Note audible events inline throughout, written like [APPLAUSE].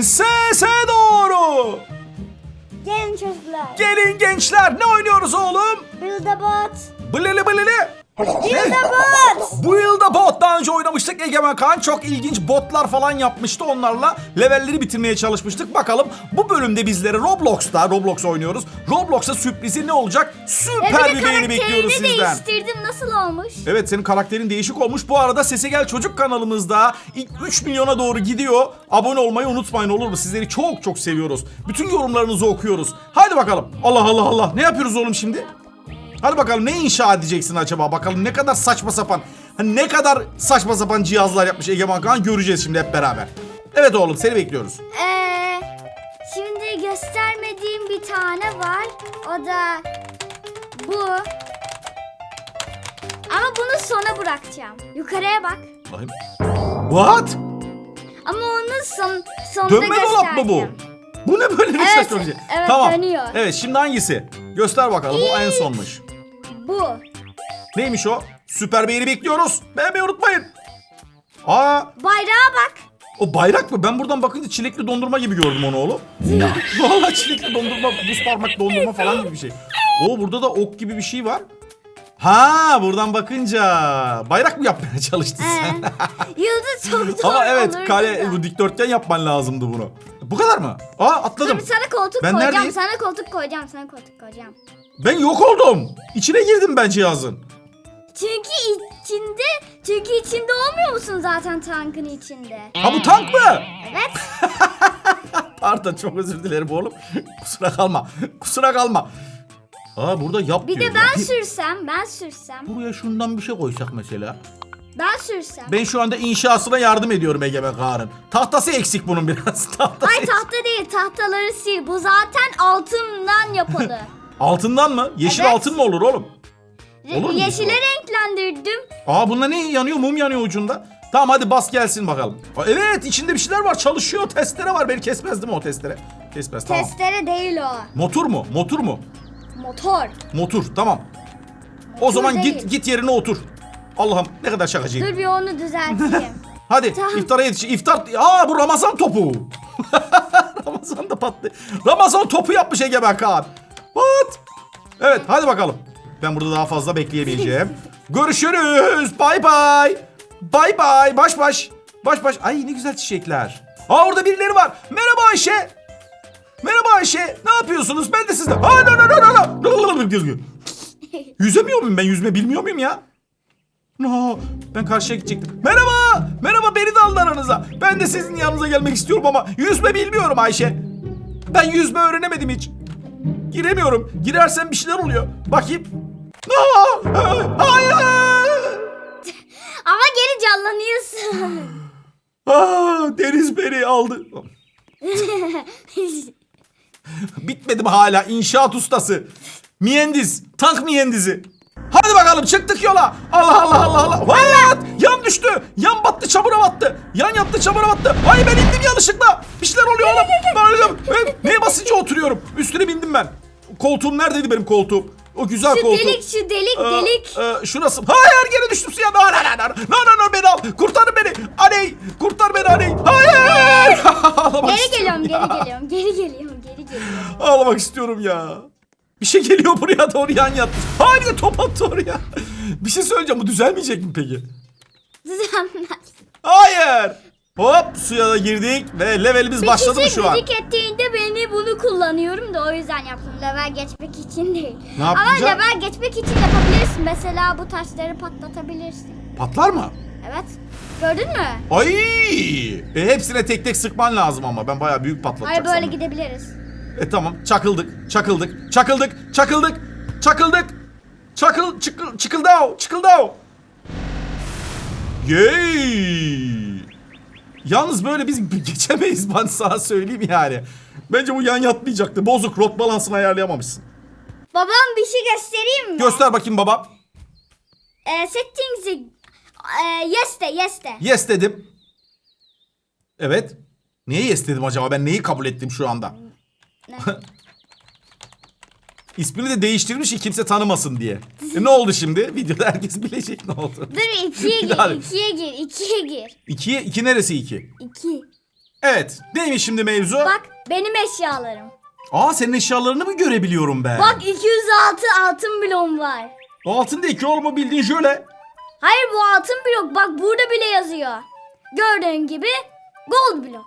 Sese doğru. Çocuklar. Gelin gençler ne oynuyoruz oğlum? Build a bot. Blili blili. Build a bot. Bu yılda bot daha önce oynamıştık. Egemen Kaan çok ilginç botlar falan yapmıştı. Onlarla levelleri bitirmeye çalışmıştık. Bakalım bu bölümde bizlere Roblox'ta Roblox oynuyoruz. Roblox'a sürprizi ne olacak? Süper E bir beğeni bekliyoruz sizden. değiştirdim. Nasıl olmuş? Evet senin karakterin değişik olmuş. Bu arada Sese Gel Çocuk kanalımızda ilk 3 milyona doğru gidiyor. Abone olmayı unutmayın olur mu? Sizleri çok çok seviyoruz. Bütün yorumlarınızı okuyoruz. Haydi bakalım. Allah Allah Allah. Ne yapıyoruz oğlum şimdi? Hadi bakalım ne inşa edeceksin acaba? Bakalım ne kadar saçma sapan, hani ne kadar saçma sapan cihazlar yapmış Egemen Kaan göreceğiz şimdi hep beraber. Evet oğlum seni bekliyoruz. Ee, şimdi göstermediğim bir tane var. O da bu. Ama bunu sona bırakacağım. Yukarıya bak. What? Ama onu son sonunda Dönme dolap mı bu? Bu ne böyle bir Evet, saçma bir şey? evet, tamam. dönüyor. Evet şimdi hangisi? Göster bakalım. O en sonmuş. Bu. Neymiş o? Süper beğeni bekliyoruz. Beğenmeyi unutmayın. Aa, Bayrağa bak. o bayrak mı? Ben buradan bakınca çilekli dondurma gibi gördüm onu oğlum. [LAUGHS] Vallahi çilekli dondurma, buz parmak dondurma falan gibi bir şey. O burada da ok gibi bir şey var. Ha, buradan bakınca bayrak mı yapmaya [LAUGHS] çalıştın Ee, sen? yıldız çok zor Ama evet, olurdu kare da. bu dikdörtgen yapman lazımdı bunu. Bu kadar mı? Aa, atladım. Dur sana koltuk Ben koyacağım. neredeyim? Sana koltuk koyacağım. Sana koltuk koyacağım. Ben yok oldum. İçine girdim ben cihazın. Çünkü içinde çünkü içinde olmuyor musun zaten tankın içinde? Ha bu tank mı? Evet. [LAUGHS] Pardon çok özür dilerim oğlum. Kusura kalma. Kusura kalma. Aa burada yap Bir diyor. de ben Yapayım. sürsem, ben sürsem, Buraya şundan bir şey koysak mesela. ben sürsem. Ben şu anda inşasına yardım ediyorum Egemen Kaan'ın. Tahtası eksik bunun biraz. [LAUGHS] Tahtası Ay eksik. tahta değil, tahtaları sil. Bu zaten altından yapıldı. [LAUGHS] Altından mı? Yeşil Evet. altın mı olur oğlum? Olur mu Yeşile renklendirdim. Aa bunda ne yanıyor? Mum yanıyor ucunda. Tamam hadi bas gelsin bakalım. Aa, evet içinde bir şeyler var çalışıyor. Testere var. Beni kesmez değil mi o testere? Kesmez tamam. Testere değil o. Motor mu? Motor mu? Motor. Motor tamam. O zaman değil. git git yerine otur. Allah'ım ne kadar şakacıyım. Dur bir onu düzelteyim. [LAUGHS] Hadi Tamam. iftara yetiş. İftar. Aa bu Ramazan topu. [LAUGHS] Ramazan da patlı. Ramazan topu yapmış Egemen Kaan. What? Evet hadi bakalım. Ben burada daha fazla bekleyemeyeceğim. [LAUGHS] Görüşürüz. Bay bay. Bay bay. Baş baş. Baş baş. Ay ne güzel çiçekler. Aa orada birileri var. Merhaba Ayşe. Merhaba Ayşe. Ne yapıyorsunuz? Ben de sizde. Aa, no, no, no, no, no. Yüzemiyor muyum ben? Yüzme bilmiyor muyum ya? No, ben karşıya gidecektim. Merhaba, merhaba beni de alın aranıza. Ben de sizin yanınıza gelmek istiyorum ama yüzme bilmiyorum Ayşe. Ben yüzme öğrenemedim hiç. Giremiyorum. Girersem bir şeyler oluyor. Bakayım. No, hayır. Ama geri canlanıyorsun. Aa, deniz beni aldı. Bitmedim hala inşaat ustası. Miyendiz, tank miyendizi. Hadi bakalım çıktık yola. Allah Allah Allah Allah. What? Yan düştü. Yan battı çamura battı. Yan yattı çamura battı. Ay ben indim yanlışlıkla. Bir şeyler oluyor oğlum. Ben. Ben neye basınca oturuyorum. Üstüne bindim ben. Koltuğum neredeydi benim koltuğum? O güzel şu koltuğum. delik, şu delik, Ee, delik. e, şurası. Hayır gene düştüm suya. No no no no. No no beni al. Kurtarın beni. Aney. Kurtar beni aney. Hayır. [LAUGHS] Geri geliyorum, ya. geri geliyorum, geri geliyorum, geri geliyorum. Ağlamak istiyorum ya. Bir şey geliyor buraya doğru yan yattı. Hayır de top attı oraya. Bir şey söyleyeceğim bu düzelmeyecek mi peki? Düzenmez. Hayır. Hop suya da girdik ve levelimiz Bir başladı mı şu an? gıcık ettiğinde beni bunu kullanıyorum da o yüzden yaptım. Level geçmek için değil. Ne Ama yapacağım? level geçmek için yapabilirsin. Mesela bu taşları patlatabilirsin. Patlar mı? Evet. Gördün mü? Ay! E, hepsine tek tek sıkman lazım ama ben bayağı büyük patlatacak Hayır böyle sandım. gidebiliriz. E tamam çakıldık, çakıldık, çakıldık, çakıldık, çakıldık. Çakıl, çıkıl, çıkıldav, çıkıldav. Yey! Yalnız böyle biz [LAUGHS] geçemeyiz ben sana söyleyeyim yani. Bence bu yan yatmayacaktı. Bozuk rot balansını ayarlayamamışsın. Babam bir şey göstereyim mi? Göster bakayım baba. Ee, settings'i ee, yes de yes de. Yes dedim. Evet. Niye yes dedim acaba? Ben neyi kabul ettim şu anda? Ne? [LAUGHS] İsmini de değiştirmiş ki kimse tanımasın diye. E ne oldu şimdi? [LAUGHS] Videoda herkes bilecek ne oldu. Dur ikiye Bir daha- gir, ikiye gir, ikiye gir. İkiye, iki neresi iki? İki. Evet. Neymiş şimdi mevzu? Bak benim eşyalarım. Aa senin eşyalarını mı görebiliyorum ben? Bak 206 altın bloğum var. O altında iki olma bildiğin şöyle. Hayır bu altın blok bak burada bile yazıyor. Gördüğün gibi gold blok.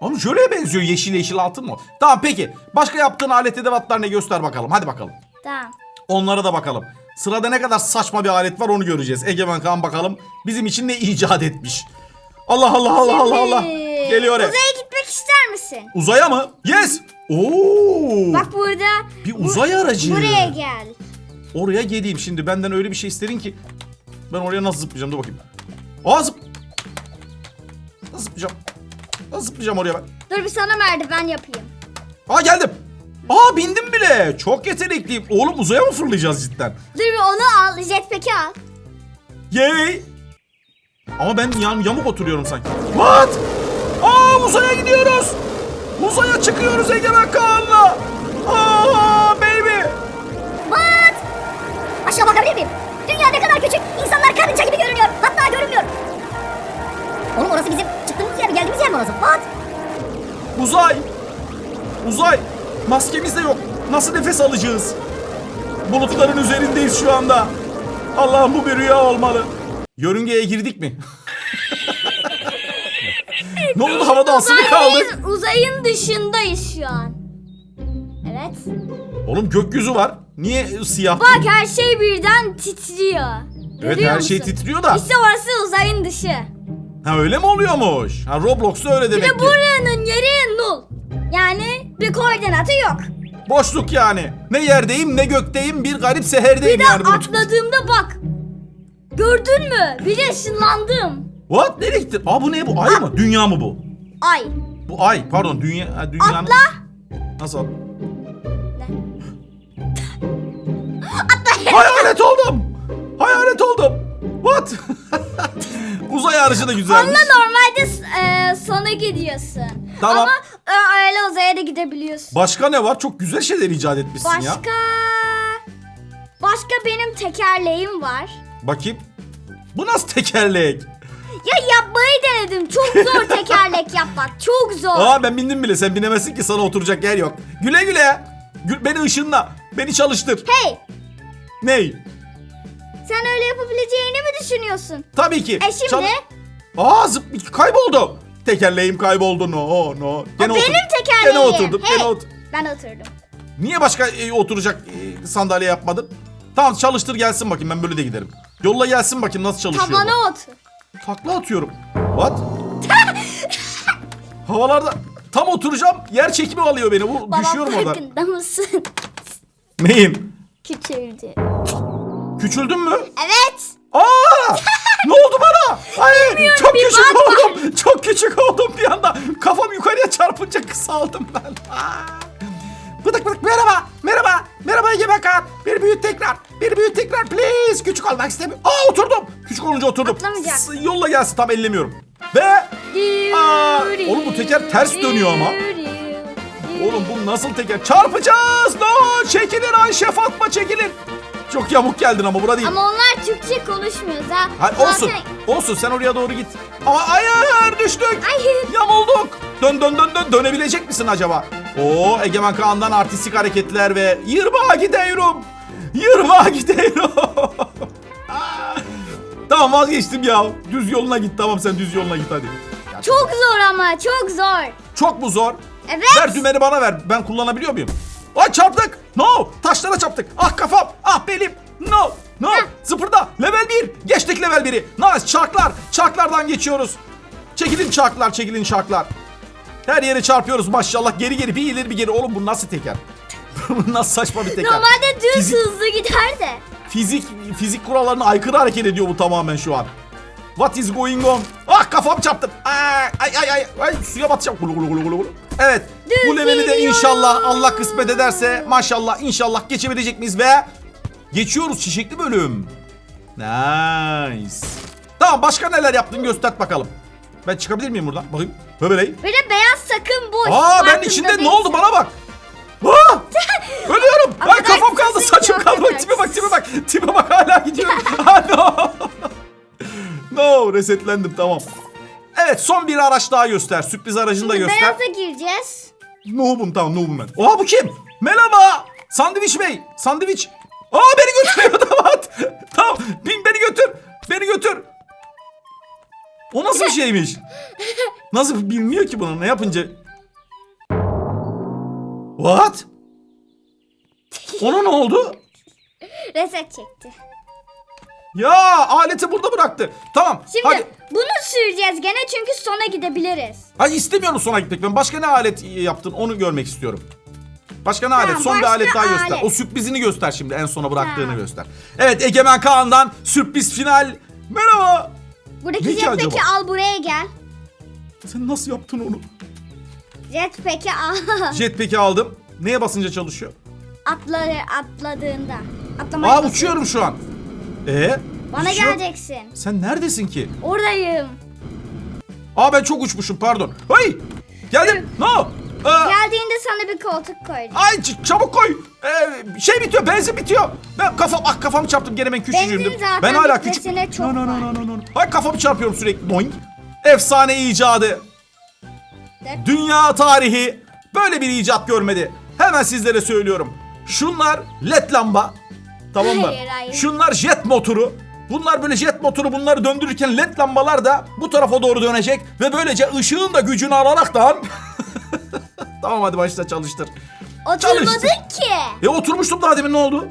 Oğlum şöyle benziyor yeşil yeşil altın mı? Tamam peki. Başka yaptığın alet edevatlar ne göster bakalım. Hadi bakalım. Tamam. Onlara da bakalım. Sırada ne kadar saçma bir alet var onu göreceğiz. Egemen Kaan bakalım bizim için ne icat etmiş. Allah Allah Allah Allah Allah. Geliyor oraya. Uzaya gitmek ister misin? Uzaya mı? Yes. Oo. Bak burada. Bir uzay aracı. Buraya gel. Oraya geleyim şimdi. Benden öyle bir şey istedin ki. Ben oraya nasıl zıplayacağım? Dur bakayım. Aa zıp. Nasıl zıplayacağım? Nasıl zıplayacağım oraya ben? Dur bir sana merdiven yapayım. Aa geldim. Aa bindim bile. Çok yetenekliyim. Oğlum uzaya mı fırlayacağız cidden? Dur bir onu al. Jetpack'i al. Yay. Ama ben yan, yamuk oturuyorum sanki. What? Aa uzaya gidiyoruz. Uzaya çıkıyoruz Egemen Kaan'la. Aa baby. What? Aşağı bakabilir miyim? Dünya ne kadar küçük. İnsanlar karınca gibi görünüyor. Hatta görünmüyor. Oğlum orası bizim çıktığımız yer mi? Orası? What? Uzay. Uzay. Maskemiz de yok. Nasıl nefes alacağız? Bulutların üzerindeyiz şu anda. Allah'ım bu bir rüya olmalı. Yörüngeye girdik mi? [LAUGHS] ne oldu havada asılı kaldık? Uzayın dışındayız şu an. Evet. Oğlum gökyüzü var. Niye siyah? Bak her şey birden titriyor. evet Görüyor her şey musun? titriyor da. İşte orası uzayın dışı. Ha öyle mi oluyormuş? Ha Roblox'ta öyle demek de ki. buranın yeri nul. Yani bir koordinatı yok. Boşluk yani. Ne yerdeyim ne gökteyim bir garip seherdeyim Bir de yani. bulut. atladığımda bak. Gördün mü? Bir de ışınlandım. What? Nereye gittin? Aa bu ne bu? Ay mı? Dünya mı bu? Ay. Bu ay pardon dünya ha, dünyanın. Atla. Nasıl? [GASPS] Atla. Hayalet oldum. Hayalet oldum. What? [LAUGHS] [LAUGHS] Uzay aracı da güzelmiş. Ama normalde e, sona gidiyorsun. Tamam. Ama e, öyle uzaya da gidebiliyorsun. Başka ne var? Çok güzel şeyler icat etmişsin ya. Başka... Başka benim tekerleğim var. Bakayım. Bu nasıl tekerlek? Ya yapmayı denedim. Çok zor [LAUGHS] tekerlek yapmak. Çok zor. Aa ben bindim bile. Sen binemezsin ki sana oturacak yer yok. Güle güle. Gü- beni ışınla. Beni çalıştır. Hey! Ney? Sen öyle yapabileceğini mi düşünüyorsun? Tabii ki. E şimdi? Çal- Aa zıp kayboldu. Tekerleğim kayboldu. No no. Gene O benim tekerleğim. Gene oturdum. Hey! Gene ot- Ben oturdum. Niye başka e, oturacak e, sandalye yapmadın? Tamam çalıştır gelsin bakayım ben böyle de giderim. Yolla gelsin bakayım nasıl çalışıyor bu. Tavana otur. Takla atıyorum. What? [LAUGHS] Havalarda tam oturacağım yer çekimi alıyor beni. Bu Baba düşüyorum oradan. farkında mısın? Neyim? Küçüldü. Küçüldün mü? Evet. Aa! ne oldu bana? Ay çok bir küçük bak oldum. Çok küçük oldum bir anda. Kafam yukarıya çarpınca kısaldım ben. Aa! Bıdık bıdık merhaba. Merhaba. Merhaba Egemen Kaan. Bir büyüt tekrar. Bir büyüt tekrar please. Küçük olmak istemiyorum. Aa oturdum. Küçük olunca oturdum. Atlamayacak. S- Yolla gelsin tam ellemiyorum. Ve Aa, oğlum bu teker ters dönüyor ama. Oğlum bu nasıl teker? Çarpacağız. No çekilin Ayşe Fatma çekilin. Çok yamuk geldin ama bura değil. Ama onlar Türkçe konuşmuyoruz ha. Hayır, olsun. Olsun sen oraya doğru git. Ama hayır düştük. Hayır. Yamulduk. Dön dön dön dön dönebilecek misin acaba? Oo Egemen Kaan'dan artistik hareketler ve yırmağa gidiyorum. Yırmağa gidiyorum. [LAUGHS] Tamam vazgeçtim ya. Düz yoluna git tamam sen düz yoluna git hadi. Çok zor ama çok zor. Çok mu zor? Evet. Ver dümeni bana ver. Ben kullanabiliyor muyum? Ay çarptık. No. Taşlara çarptık. Ah kafam. Ah belim. No. No. Zıpırda. Level 1. Geçtik level 1'i. Nice. Çarklar. Çarklardan geçiyoruz. Çekilin çarklar. Çekilin çarklar. Her yere çarpıyoruz maşallah. Geri geri bir ileri bir geri. Oğlum bu nasıl teker? [LAUGHS] bu nasıl saçma bir teker? Normalde düz Fizik- hızlı gider de. Fizik fizik kurallarına aykırı hareket ediyor bu tamamen şu an. What is going on? Ah kafam çarptım. Ay ay ay ay, ay suya batacağım. Gulu gulu gulu gulu gulu. Evet. Düz bu leveli de inşallah Allah kısmet ederse maşallah inşallah geçebilecek miyiz ve geçiyoruz çiçekli bölüm. Nice. Tamam başka neler yaptın göster bakalım. Ben çıkabilir miyim buradan? Bakayım. Böyle. Bir de beyaz sakın boş. Aa ben içinde ne oldu bana bak. Aa! [LAUGHS] Ölüyorum. Ay kafam kaldı, saçım kaldı. Bak, tipe bak, tipe bak. Tipe bak hala gidiyorum. [LAUGHS] Ha [LAUGHS] no. no, resetlendim tamam. Evet son bir araç daha göster. Sürpriz aracını da göster. Beyaza gireceğiz. Noob'um tamam noob'um ben. Oha bu kim? Merhaba. Sandviç Bey. Sandviç. Aa beni götürüyor [LAUGHS] damat. tamam bin beni götür. Beni götür. O nasıl bir şeymiş? Nasıl bilmiyor ki bunu ne yapınca? What? Ona ne oldu? Reset çekti. Ya aleti burada bıraktı. Tamam. Şimdi hadi. bunu süreceğiz gene çünkü sona gidebiliriz. Ay istemiyorum sona gitmek. Ben başka ne alet yaptın onu görmek istiyorum. Başka ne alet? Son bir başka alet daha göster. alet. O sürprizini göster şimdi. En sona bıraktığını Tamam. göster. Evet Egemen Kaan'dan sürpriz final. Merhaba. Buradaki Ne ki jetpack'i acaba? al buraya gel. Sen nasıl yaptın onu? Jetpack'i al. [LAUGHS] Jetpack'i aldım. Neye basınca çalışıyor? Atları atladığında. Atlamaya Aa basın. uçuyorum şu an. Ee? Bana hiç yok. geleceksin. Sen neredesin ki? Oradayım. Aa ben çok uçmuşum pardon. Hey! Geldim. No. Ee, Geldiğinde sana bir koltuk koydum. Ay ç- çabuk koy. Ee, şey bitiyor, benzin bitiyor. Ben kafam ah kafamı çarptım gene ben küçücüğümdüm. Benzin zaten Ben hala küçük. bitmesine çok no, no, no, var. no, no, no. Ay kafamı çarpıyorum sürekli. Boing. Efsane icadı. Dep- Dünya tarihi böyle bir icat görmedi. Hemen sizlere söylüyorum. Şunlar led lamba. Tamam mı? Hayır, hayır. Şunlar jet motoru. Bunlar böyle jet motoru bunları döndürürken led lambalar da bu tarafa doğru dönecek ve böylece ışığın da gücünü alaraktan [LAUGHS] Tamam hadi başla çalıştır. Oturmadın Çalıştı. ki. E oturmuştum daha demin ne oldu?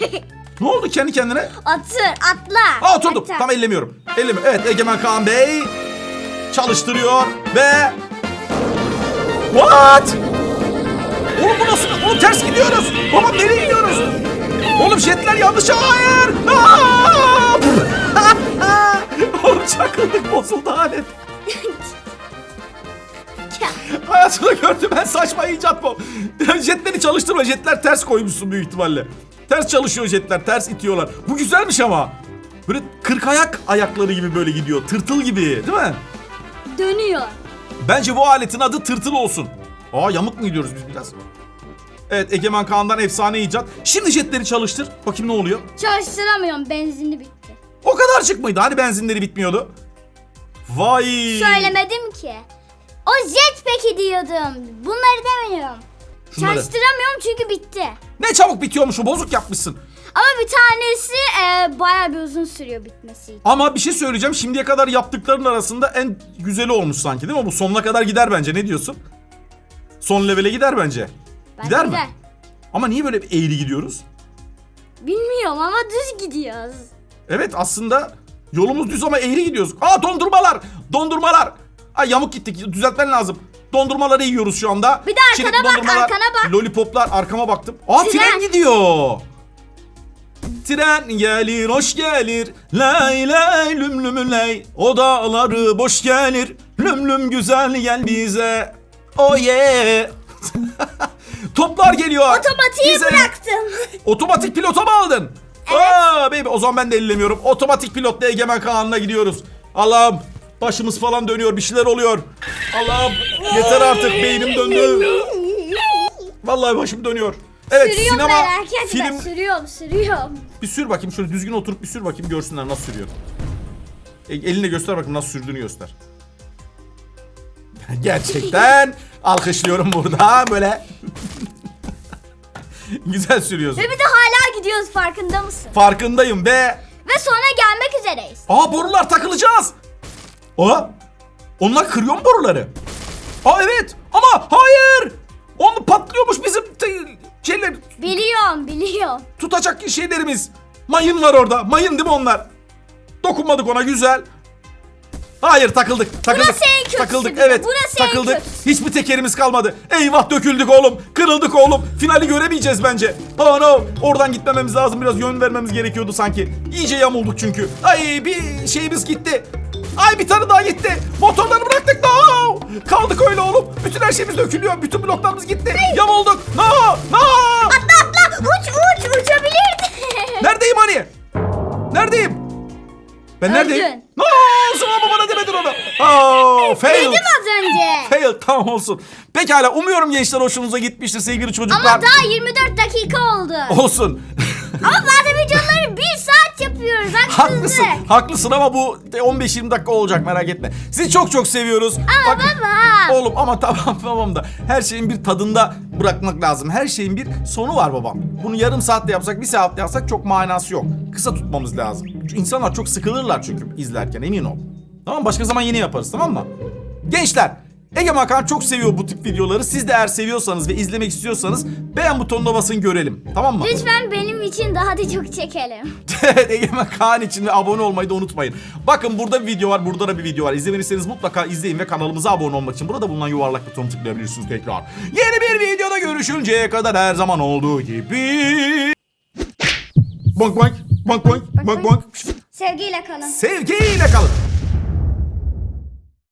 [LAUGHS] ne oldu kendi kendine? Otur atla. Aa oturdum. Hatta. Tam ellemiyorum. Ellemiyorum. Evet Egemen Kaan Bey çalıştırıyor ve What? Oğlum bu nasıl? Oğlum ters gidiyoruz. Baba nereye gidiyoruz? Jetler yanlış. Hayır. [LAUGHS] Oğlum çakıldık bozuldu alet. [LAUGHS] Hayatımda gördüm ben saçma icat bu. Jetleri çalıştırma. Jetler ters koymuşsun büyük ihtimalle. Ters çalışıyor jetler. Ters itiyorlar. Bu güzelmiş ama. Böyle kırk ayak ayakları gibi böyle gidiyor. Tırtıl gibi değil mi? Dönüyor. Bence bu aletin adı tırtıl olsun. Aa yamuk mu gidiyoruz biz biraz? Evet Egemen Kaan'dan efsane icat. Şimdi jetleri çalıştır. Bakayım ne oluyor? Çalıştıramıyorum benzinli bitti. O kadarcık mıydı? Hani benzinleri bitmiyordu? Vay. Söylemedim ki. O jetpack'i diyordum. Bunları demiyorum. Şunları. Çalıştıramıyorum çünkü bitti. Ne çabuk bitiyormuş o bozuk yapmışsın. Ama bir tanesi e, bayağı bir uzun sürüyor bitmesi için. Ama bir şey söyleyeceğim. Şimdiye kadar yaptıkların arasında en güzeli olmuş sanki değil mi? Bu sonuna kadar gider bence. Ne diyorsun? Son levele gider bence. Bence gider mi? gider. Ama niye böyle bir eğri gidiyoruz? Bilmiyorum ama düz gidiyoruz. Evet aslında yolumuz düz ama eğri gidiyoruz. Aa dondurmalar! Dondurmalar! Ay yamuk gittik. Düzeltmen lazım. Dondurmaları yiyoruz şu anda. Bir de arkana Çilekli bak, dondurmalar, arkana bak. Lollipoplar arkama baktım. Aa tren, Tren. gidiyor. Tren gelir hoş gelir Lay lay lüm lüm lay O dağları boş gelir Lüm lüm güzel gel bize Oh yeah [LAUGHS] Toplar geliyor Otomatiği Bize- bıraktım. Otomatik pilota mı aldın? Aa baby o zaman ben de ellemiyorum. Otomatik pilotla Egemen Kaan'la gidiyoruz. Allah'ım başımız falan dönüyor bir şeyler oluyor. Allah'ım yeter artık beynim döndü. Vallahi başım dönüyor. Evet sürüyorum sinema merak etme. film Sürüyorum sürüyorum. bir sür bakayım şöyle düzgün oturup bir sür bakayım görsünler nasıl sürüyor. E, eline göster bakayım nasıl sürdüğünü göster. [LAUGHS] Gerçekten alkışlıyorum burada böyle. [LAUGHS] Güzel sürüyorsun. Ve bir de hala gidiyoruz farkında mısın? Farkındayım ve Ve sonra gelmek üzereyiz. Aa borular takılacağız. Aa onlar kırıyor mu boruları? Aa evet ama hayır. Onu patlıyormuş bizim şeyler Biliyorum biliyorum. tutacak şeylerimiz. Mayın var orada. Mayın değil mi onlar? Dokunmadık ona güzel. Hayır takıldık. Takıldık. Burası en kötüsü Takıldık bir de, evet. burası en takıldık. kötüsü. Hiçbir tekerimiz kalmadı. Eyvah döküldük oğlum. Kırıldık oğlum. Finali göremeyeceğiz bence. Oh no. Oradan gitmememiz lazım. Biraz yön vermemiz gerekiyordu sanki. İyice yamulduk çünkü. Ay bir şeyimiz gitti. Ay bir tane daha gitti. Motorları bıraktık. No. Kaldık öyle oğlum. Bütün her şeyimiz dökülüyor. Bütün bloklarımız gitti. Yamulduk. No. No. Atla atla uç uç uçabilirdi. Neredeyim hani? Neredeyim? Ben Öldün. neredeyim? No, o zaman bana demedin onu. Oh, fail. Dedim az önce. Fail tamam olsun. Pekala umuyorum gençler hoşunuza gitmiştir sevgili çocuklar. Ama daha 24 dakika oldu. Olsun. Ama bazen videoları 1 saat maç yapıyoruz. Haklısın. Haksızlık. Haklısın ama bu 15-20 dakika olacak merak etme. Sizi çok çok seviyoruz. Ama Bakın- baba. Oğlum ama [LAUGHS] tamam tamam da her şeyin bir tadında bırakmak lazım. Her şeyin bir sonu var babam. Bunu yarım saatte yapsak, bir saatte yapsak çok manası yok. Kısa tutmamız lazım. İnsanlar çok sıkılırlar çünkü izlerken emin ol. Tamam başka zaman yeni yaparız tamam mı? Gençler Ege Makan çok seviyor bu tip videoları. Siz de eğer seviyorsanız ve izlemek istiyorsanız beğen butonuna basın görelim. Tamam mı? Lütfen benim için daha da çok çekelim. [LAUGHS] Evet Egemen Kaan için ve abone olmayı da unutmayın. Bakın burada bir video var, burada da bir video var. İzlemediyseniz mutlaka izleyin ve kanalımıza abone olmak için burada bulunan yuvarlak butonu tıklayabilirsiniz tekrar. Yeni bir videoda görüşünceye kadar her zaman olduğu gibi... Bonk bonk, bonk bonk, bonk bonk. Sevgiyle kalın. Sevgiyle kalın.